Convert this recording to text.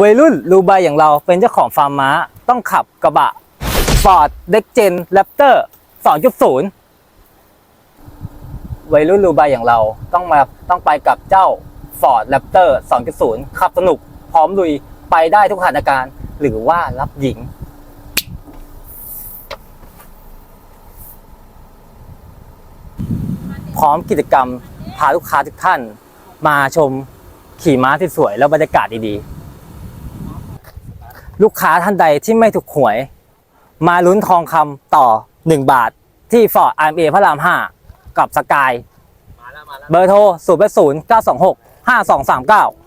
วัยรุ่นรูไบอย่างเราเป็นเจ้าของฟาร์มม้า ต้องขับกระบะ Ford d e x g e n Raptor 2.0 วัยรุ่นรูไบอย่างเราต้องมาต้องไปกับเจ้า Ford Raptor 2.0 ขับสนุกพร้อมลุยไปได้ทุกสถานการณ์ หรือว่ารับหญิง พร้อมกิจกรรมพาลูกค้าทุกท่าน มาชมขี่ม้าที่สวยแล้วบรรยากาศดีๆ ลูกค้าท่านใดที่ไม่ถูกหวย มาลุ้นทองคำต่อ 1 บาทที่ฟอร์ดอาร์เอพระราม 5 กับสกายเบอร์โทร 0 8 0 9 2 6 5 2 3 9